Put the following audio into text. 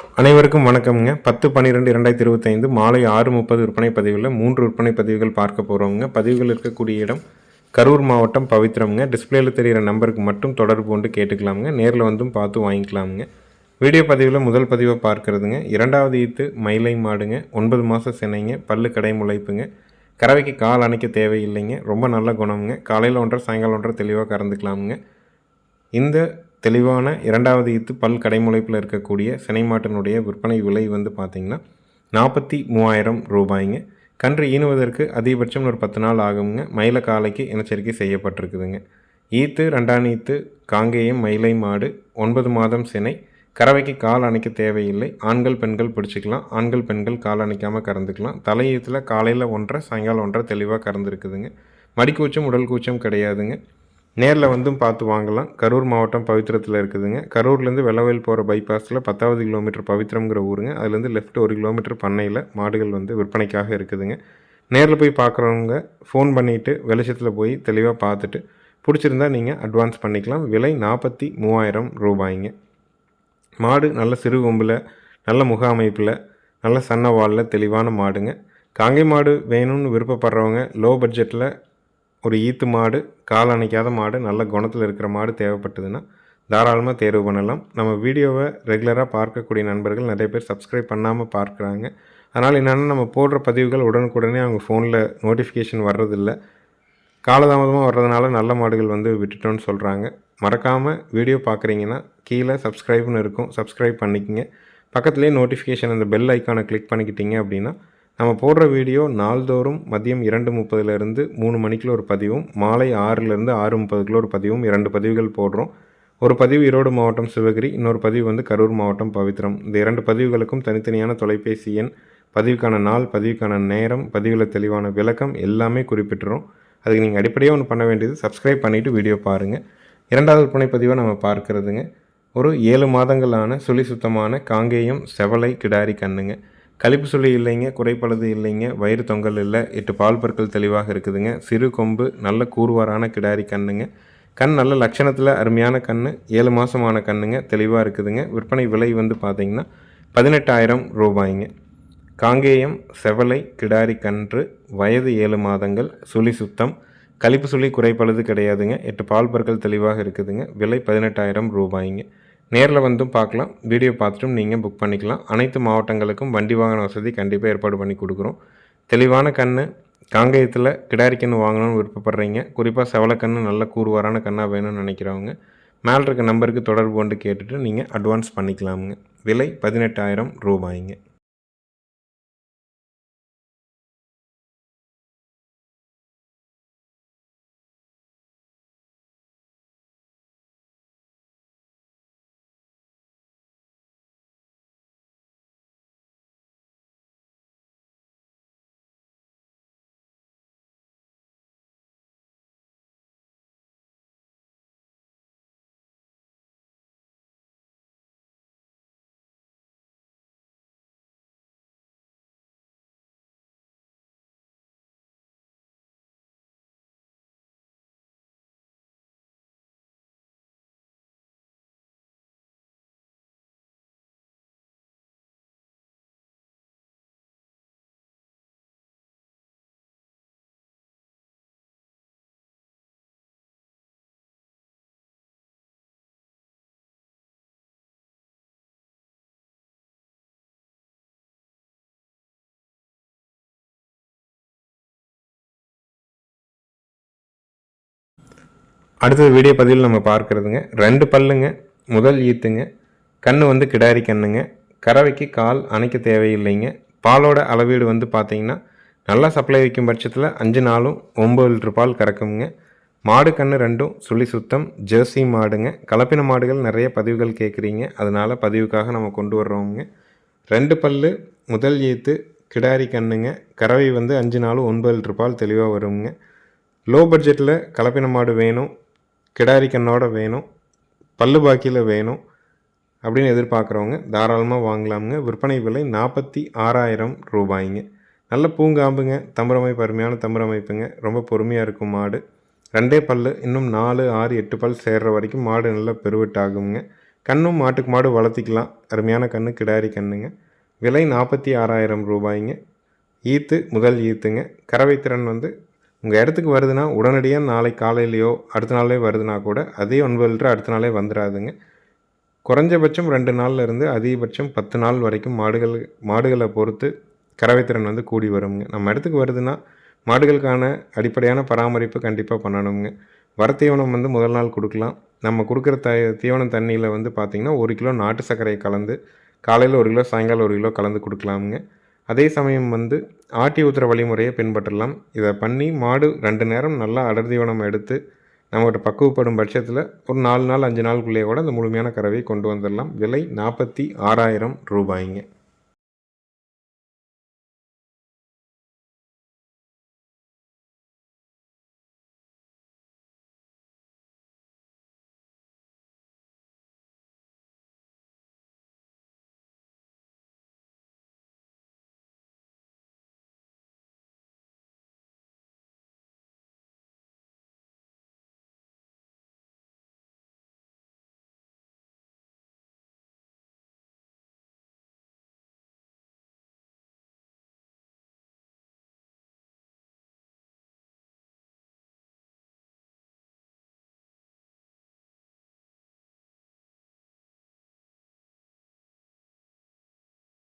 அனைவருக்கும் வணக்கம்ங்க. பத்து பன்னிரெண்டு இரண்டாயிரத்தி இருபத்தைந்து மாலை ஆறு முப்பது விற்பனை பதிவில் மூன்று விற்பனை பதிவுகள் பார்க்க போகிறோங்க பதிவுகள் இருக்கக்கூடிய இடம் கரூர் மாவட்டம் பவித்ரம்ங்க. டிஸ்பிளேயில் தெரிகிற நம்பருக்கு மட்டும் தொடர்பு கொண்டு கேட்டுக்கலாமுங்க. நேரில் வந்தும் பார்த்து வாங்கிக்கலாமுங்க. வீடியோ பதிவில் முதல் பதிவை பார்க்கறதுங்க. இரண்டாவது ஈத்து மயிலை மாடுங்க. ஒன்பது மாதம் சென்னைங்க பல்லு கடை முளைப்புங்க. கறவைக்கு கால் அணைக்க தேவையில்லைங்க. ரொம்ப நல்ல குணம்ங்க. காலையில் ஒன்றரை சாயங்காலம் ஒன்றரை தெளிவாக கறந்துக்கலாமுங்க. இந்த தெளிவான இரண்டாவது ஈத்து பல் கடைமுளைப்பில் இருக்கக்கூடிய சினை மாட்டினுடைய விற்பனை விலை வந்து பார்த்திங்கன்னா நாற்பத்தி மூவாயிரம் ரூபாய்ங்க. கன்று ஈனுவதற்கு அதிகபட்சம் ஒரு பத்து நாள் ஆகுங்க மயில காலைக்கு இனச்சரிக்கை செய்யப்பட்டிருக்குதுங்க. ஈத்து ரெண்டாம் ஈத்து காங்கேயம் மயிலை மாடு ஒன்பது மாதம் சினை. கறவைக்கு கால் அணைக்க தேவையில்லை. ஆண்கள் பெண்கள் பிடிச்சிக்கலாம். ஆண்கள் பெண்கள் கால் அணைக்காமல் கறந்துக்கலாம். தலையீத்தில் காலையில் ஒன்றரை சாயங்காலம் ஒன்றரை தெளிவாக கறந்துருக்குதுங்க. மடிக்கூச்சம் உடல் கூச்சம் கிடையாதுங்க. நேரில் வந்தும் பார்த்து வாங்கலாம். கரூர் மாவட்டம் பவித்திரத்தில் இருக்குதுங்க. கரூர்லேருந்து வெள்ளவயல் போகிற பைபாஸில் பத்தாவது கிலோமீட்டர் பவித்திரம்ங்கிற ஊருங்க. அதுலேருந்து லெஃப்ட் ஒரு கிலோமீட்டர் பண்ணையில் மாடுகள் வந்து விற்பனைக்காக இருக்குதுங்க. நேரில் போய் பார்க்குறவங்க ஃபோன் பண்ணிவிட்டு வெளிச்சத்தில் போய் தெளிவாக பார்த்துட்டு பிடிச்சிருந்தா நீங்கள் அட்வான்ஸ் பண்ணிக்கலாம். விலை நாற்பத்தி மூவாயிரம் ரூபாய்ங்க. மாடு நல்ல சிறு கொம்பில் நல்ல முக அமைப்பில் நல்ல சன்ன வாலில் தெளிவான மாடுங்க. காங்கை மாடு வேணும்னு விருப்பப்படுறவங்க லோ பட்ஜெட்டில் ஒரு ஈத்து மாடு கால் அணைக்காத மாடு நல்ல குணத்தில் இருக்கிற மாடு தேவைப்பட்டதுன்னா தாராளமாக தேர்வு பண்ணலாம். நம்ம வீடியோவை ரெகுலராக பார்க்கக்கூடிய நண்பர்கள் நிறைய பேர் சப்ஸ்கிரைப் பண்ணாமல் பார்க்குறாங்க. அதனால் என்னென்னா நம்ம போடுற பதிவுகள் உடனுக்குடனே அவங்க ஃபோனில் நோட்டிஃபிகேஷன் வர்றதில்ல. காலதாமதமாக வர்றதுனால நல்ல மாடுகள் வந்து விட்டுட்டோன்னு சொல்கிறாங்க மறக்காமல் வீடியோ பார்க்குறீங்கன்னா கீழே சப்ஸ்கிரைப்னு இருக்கும். சப்ஸ்கிரைப் பண்ணிக்கங்க. பக்கத்துலேயே நோட்டிஃபிகேஷன் அந்த பெல் ஐக்கானை கிளிக் பண்ணிக்கிட்டிங்க அப்படின்னா நம்ம போடுற வீடியோ நாள்தோறும் மதியம் இரண்டு முப்பதுலேருந்து மூணு மணிக்குள்ள ஒரு பதிவும் மாலை ஆறுலேருந்து ஆறு முப்பதுக்குள்ள ஒரு பதிவும் இரண்டு பதிவுகள் போடுறோம். ஒரு பதிவு ஈரோடு மாவட்டம் சிவகிரி இன்னொரு பதிவு வந்து கரூர் மாவட்டம் பவித்ரம். இந்த இரண்டு பதிவுகளுக்கும் தனித்தனியான தொலைபேசி எண் பதிவுக்கான நாள் பதிவுக்கான நேரம் பதிவில் தெளிவான விளக்கம் எல்லாமே குறிப்பிட்டுரும் அதுக்கு நீங்கள் அடிப்படையாக ஒன்று பண்ண வேண்டியது சப்ஸ்கிரைப் பண்ணிவிட்டு வீடியோ பாருங்கள் இரண்டாவது விற்பனை பதிவை நம்ம பார்க்குறதுங்க. ஒரு ஏழு மாதங்களான சுழி சுத்தமான காங்கேயம் செவலை கிடாரி கண்ணுங்க. கழிப்பு சுழி இல்லைங்க குறைப்பழுது இல்லைங்க வயிறு தொங்கல் இல்லை எட்டு பால் பற்கள் தெளிவாக இருக்குதுங்க. சிறு கொம்பு நல்ல கூர்வாரான கிடாரி கண்ணுங்க. கண் நல்ல லட்சணத்தில் அருமையான கண் ஏழு மாதமான கண்ணுங்க தெளிவாக இருக்குதுங்க. விற்பனை விலை வந்து பார்த்திங்கன்னா பதினெட்டாயிரம் ரூபாய்ங்க. காங்கேயம் செவலை கிடாரி கன்று வயது ஏழு மாதங்கள் சுழி சுத்தம். கழிப்பு சுழி குறைப்பழுது கிடையாதுங்க. எட்டு பால் பற்கள் தெளிவாக இருக்குதுங்க. விலை பதினெட்டாயிரம் ரூபாய்ங்க. நேரில் வந்தும் பார்க்கலாம். வீடியோ பார்த்துட்டும் நீங்கள் புக் பண்ணிக்கலாம். அனைத்து மாவட்டங்களுக்கும் வண்டி வாகன வசதி கண்டிப்பாக ஏற்பாடு பண்ணி கொடுக்குறோம். தெளிவான கண் காங்கேயத்தில் கிடாரி கன்று வாங்கணும்னு விருப்பப்படுறீங்க. குறிப்பாக செவலக்கன்று நல்ல கூறுவாரான கண்ணாக வேணும்னு நினைக்கிறவங்க மேலே இருக்க நம்பருக்கு தொடர்பு கொண்டு கேட்டுட்டு நீங்கள் அட்வான்ஸ் பண்ணிக்கலாமுங்க. விலை பதினெட்டாயிரம் ரூபாய்ங்க. அடுத்தது வீடியோ பதிவில் நம்ம பார்க்குறதுங்க. ரெண்டு பல்லுங்க முதல் ஈத்துங்க. கண் வந்து கிடாரி கண்ணுங்க. கறவைக்கு கால் அணைக்க தேவையில்லைங்க. பாலோட அளவீடு வந்து பார்த்தீங்கன்னா நல்லா சப்ளை வைக்கும் பட்சத்தில் அஞ்சு நாளும் ஒம்பது லிட்ரு பால் கறக்குங்க. மாடு கன்று ரெண்டும் சுழி சுத்தம் ஜெர்சி மாடுங்க. கலப்பின மாடுகள் நிறைய பதிவுகள் கேட்குறீங்க. அதனால் பதிவுக்காக நம்ம கொண்டு வர்றோங்க ரெண்டு பல்லு முதல் ஈத்து கிடாரி கண்ணுங்க. கறவை வந்து அஞ்சு நாளும் ஒன்பது லிட்ரு பால் தெளிவாக வருங்க. லோ பட்ஜெட்டில் கலப்பின மாடு வேணும். கிடாரி கண்ணோட வேணும் பல்லு பாக்கியில் வேணும் அப்படின்னு எதிர்பார்க்குறவங்க தாராளமாக வாங்கலாமுங்க. விற்பனை விலை நாற்பத்தி ஆறாயிரம் ரூபாய்ங்க. நல்ல பூங்காம்புங்க தம்பரமைப்பு அருமையான தம்பரமைப்புங்க. ரொம்ப பொறுமையாக இருக்கும் மாடு. ரெண்டே பல் இன்னும் நாலு ஆறு எட்டு பல் சேர்ற வரைக்கும் மாடு நல்லா பெருவிட்டாகுங்க கண்ணும் மாட்டுக்கு மாடு வளர்த்திக்கலாம். அருமையான கன்று கிடாரி கன்றுங்க விலை நாற்பத்தி ஆறாயிரம் ரூபாய்ங்க. ஈத்து முதல் ஈத்துங்க. கறவை திறன் வந்து உங்கள் இடத்துக்கு வருதுன்னா உடனடியாக நாளை காலையிலையோ அடுத்த நாளே வருதுன்னா கூட அதே ஒன்பது லிட்டர் அடுத்த நாளே வந்துடாதுங்க. குறைஞ்சபட்சம் ரெண்டு நாள்ல இருந்து அதிகபட்சம் பத்து நாள் வரைக்கும் மாடுகள் மாடுகளை பொறுத்து கறவைத்திறன் வந்து கூடி வருங்க. நம்ம இடத்துக்கு வருதுன்னா மாடுகளுக்கான அடிப்படையான பராமரிப்பு கண்டிப்பாக பண்ணணுங்க. வர தீவனம் வந்து முதல் நாள் கொடுக்கலாம். நம்ம கொடுக்குற த தீவனம் தண்ணியில் வந்து பார்த்திங்கன்னா ஒரு கிலோ நாட்டு சர்க்கரையை கலந்து காலையில் ஒரு கிலோ சாயங்காலம் ஒரு கிலோ கலந்து கொடுக்கலாமுங்க. அதே சமயம் வந்து ஆட்டி ஊத்துற வழிமுறையை பின்பற்றலாம். இதை பண்ணி மாடு ரெண்டு நேரம் நல்லா அடர் தீவனம் எடுத்து நம்மகிட்ட பக்குவப்படும் பட்சத்தில் ஒரு நாலு நாள் அஞ்சு நாளுக்குள்ளேயே கூட அந்த முழுமையான கறவையை கொண்டு வந்துடலாம். விலை நாற்பத்தி ஆறாயிரம் ரூபாய்ங்க.